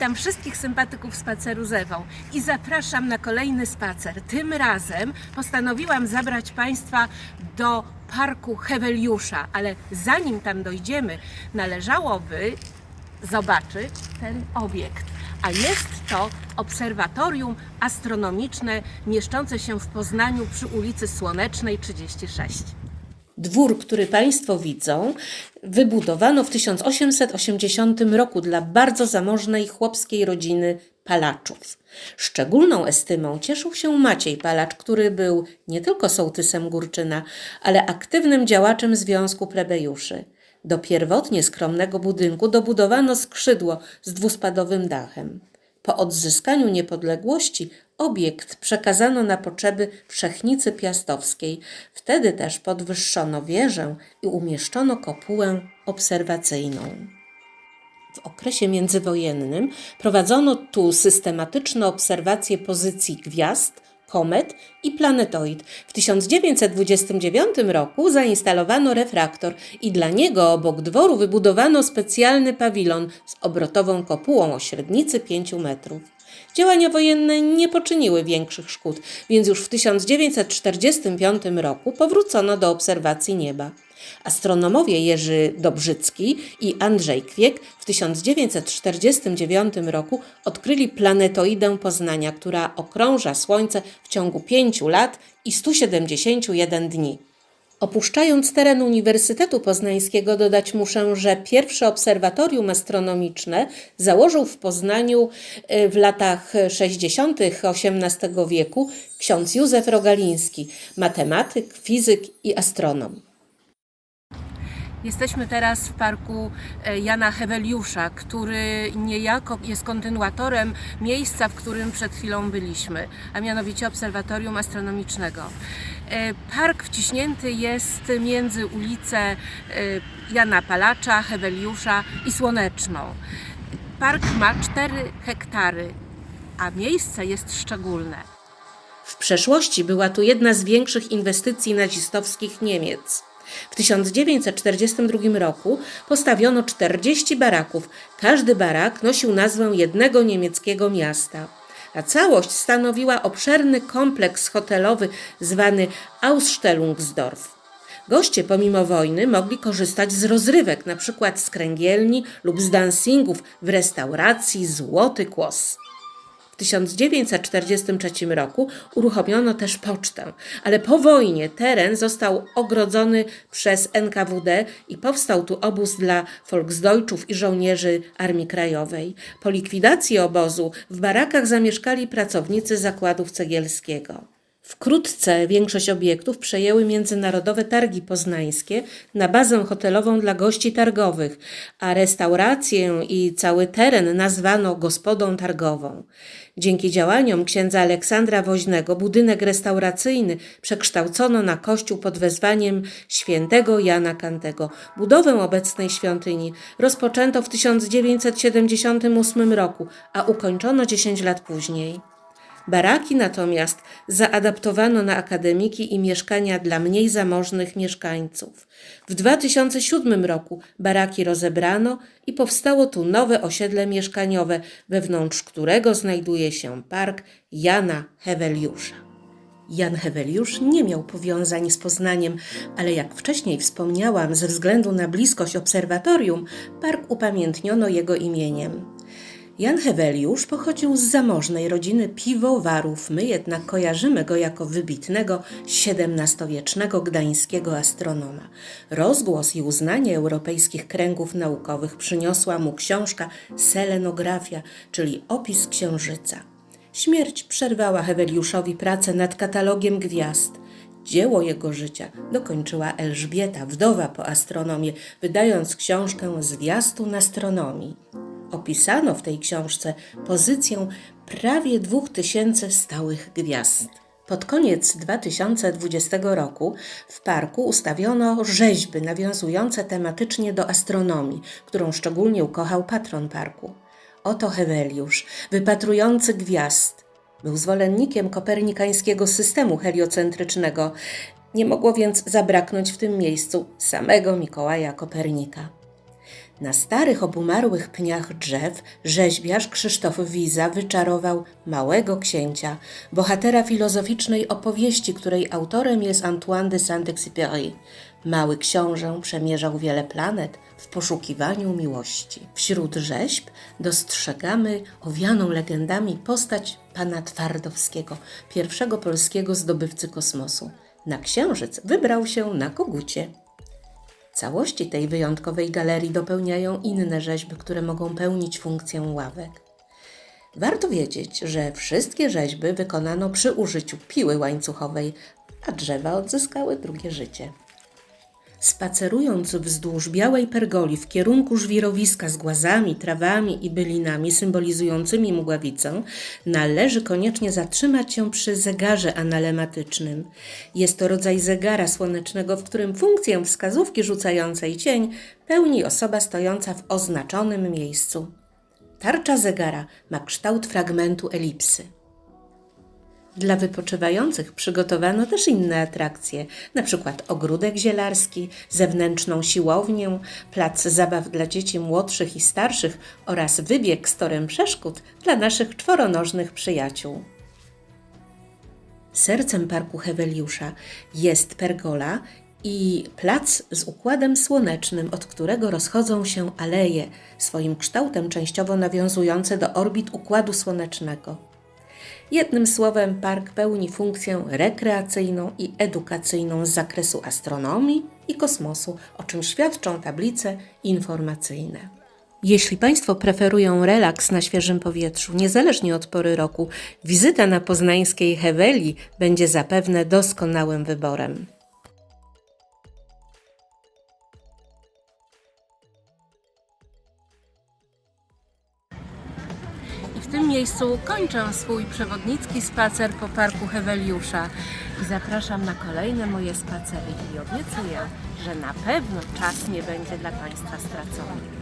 Witam wszystkich sympatyków spaceru z Ewą i zapraszam na kolejny spacer. Tym razem postanowiłam zabrać Państwa do parku Heweliusza, ale zanim tam dojdziemy, należałoby zobaczyć ten obiekt. A jest to obserwatorium astronomiczne mieszczące się w Poznaniu przy ulicy Słonecznej 36. Dwór, który Państwo widzą, wybudowano w 1880 roku dla bardzo zamożnej chłopskiej rodziny Palaczów. Szczególną estymą cieszył się Maciej Palacz, który był nie tylko sołtysem Górczyna, ale aktywnym działaczem Związku Plebejuszy. Do pierwotnie skromnego budynku dobudowano skrzydło z dwuspadowym dachem. Po odzyskaniu niepodległości obiekt przekazano na potrzeby Wszechnicy Piastowskiej. Wtedy też podwyższono wieżę i umieszczono kopułę obserwacyjną. W okresie międzywojennym prowadzono tu systematyczne obserwacje pozycji gwiazd, komet i planetoid. W 1929 roku zainstalowano refraktor i dla niego obok dworu wybudowano specjalny pawilon z obrotową kopułą o średnicy 5 metrów. Działania wojenne nie poczyniły większych szkód, więc już w 1945 roku powrócono do obserwacji nieba. Astronomowie Jerzy Dobrzycki i Andrzej Kwiek w 1949 roku odkryli planetoidę Poznania, która okrąża Słońce w ciągu 5 lat i 171 dni. Opuszczając teren Uniwersytetu Poznańskiego, dodać muszę, że pierwsze obserwatorium astronomiczne założył w Poznaniu y, w latach 60. XVIII wieku ksiądz Józef Rogaliński, matematyk, fizyk i astronom. Jesteśmy teraz w parku e, Jana Heweliusza, który niejako jest kontynuatorem miejsca, w którym przed chwilą byliśmy, a mianowicie Obserwatorium Astronomicznego. E, Park wciśnięty jest między ulice Jana Palacza, Heweliusza i Słoneczną. Park ma 4 hektary, a miejsce jest szczególne. W przeszłości była tu jedna z większych inwestycji nazistowskich Niemiec. W 1942 roku postawiono 40 baraków. Każdy barak nosił nazwę jednego niemieckiego miasta. A całość stanowiła obszerny kompleks hotelowy zwany Ausstellungsdorf. Goście pomimo wojny mogli korzystać z rozrywek, np. z kręgielni lub z dancingów w restauracji Złoty Kłos. W 1943 roku uruchomiono też pocztę, ale po wojnie teren został ogrodzony przez NKWD i powstał tu obóz dla Volksdeutschów i żołnierzy Armii Krajowej. Po likwidacji obozu w barakach zamieszkali pracownicy zakładów cegielskiego. Wkrótce większość obiektów przejęły Międzynarodowe Targi Poznańskie na bazę hotelową dla gości targowych, a restaurację i cały teren nazwano Gospodą Targową. Dzięki działaniom księdza Aleksandra Woźnego budynek restauracyjny przekształcono na kościół pod wezwaniem świętego Jana Kantego. Budowę obecnej świątyni rozpoczęto w 1978 roku, a ukończono 10 lat później. Baraki natomiast zaadaptowano na akademiki i mieszkania dla mniej zamożnych mieszkańców. W 2007 roku baraki rozebrano i powstało tu nowe osiedle mieszkaniowe, wewnątrz którego znajduje się park Jana Heweliusza. Jan Heweliusz nie miał powiązań z Poznaniem, ale jak wcześniej wspomniałam, ze względu na bliskość obserwatorium, park upamiętniono jego imieniem. Jan Heweliusz pochodził z zamożnej rodziny piwowarów, my jednak kojarzymy go jako wybitnego XVII-wiecznego gdańskiego astronoma. Rozgłos i uznanie europejskich kręgów naukowych przyniosła mu książka Selenografia, czyli opis księżyca. Śmierć przerwała Heweliuszowi pracę nad katalogiem gwiazd. Dzieło jego życia dokończyła Elżbieta, wdowa po astronomie, wydając książkę Zwiastun astronomii. Opisano w tej książce pozycję prawie dwóch tysięcy stałych gwiazd. Pod koniec 2020 roku w parku ustawiono rzeźby nawiązujące tematycznie do astronomii, którą szczególnie ukochał patron parku. Oto Heweliusz, wypatrujący gwiazd. Był zwolennikiem kopernikańskiego systemu heliocentrycznego. Nie mogło więc zabraknąć w tym miejscu samego Mikołaja Kopernika. Na starych, obumarłych pniach drzew rzeźbiarz Krzysztof Wiza wyczarował Małego Księcia, bohatera filozoficznej opowieści, której autorem jest Antoine de Saint-Exupéry. Mały książę przemierzał wiele planet w poszukiwaniu miłości. Wśród rzeźb dostrzegamy owianą legendami postać pana Twardowskiego, pierwszego polskiego zdobywcy kosmosu. Na księżyc wybrał się na kogucie. Całości tej wyjątkowej galerii dopełniają inne rzeźby, które mogą pełnić funkcję ławek. Warto wiedzieć, że wszystkie rzeźby wykonano przy użyciu piły łańcuchowej, a drzewa odzyskały drugie życie. Spacerując wzdłuż białej pergoli w kierunku żwirowiska z głazami, trawami i bylinami symbolizującymi mgławicę, należy koniecznie zatrzymać się przy zegarze analematycznym. Jest to rodzaj zegara słonecznego, w którym funkcję wskazówki rzucającej cień pełni osoba stojąca w oznaczonym miejscu. Tarcza zegara ma kształt fragmentu elipsy. Dla wypoczywających przygotowano też inne atrakcje, np. ogródek zielarski, zewnętrzną siłownię, plac zabaw dla dzieci młodszych i starszych oraz wybieg z torem przeszkód dla naszych czworonożnych przyjaciół. Sercem parku Heweliusza jest pergola i plac z układem słonecznym, od którego rozchodzą się aleje, swoim kształtem częściowo nawiązujące do orbit układu słonecznego. Jednym słowem, park pełni funkcję rekreacyjną i edukacyjną z zakresu astronomii i kosmosu, o czym świadczą tablice informacyjne. Jeśli Państwo preferują relaks na świeżym powietrzu, niezależnie od pory roku, wizyta na poznańskiej Heweli będzie zapewne doskonałym wyborem. Miejscu kończę swój przewodnicki spacer po parku Heweliusza i zapraszam na kolejne moje spacery i obiecuję, że na pewno czas nie będzie dla Państwa stracony.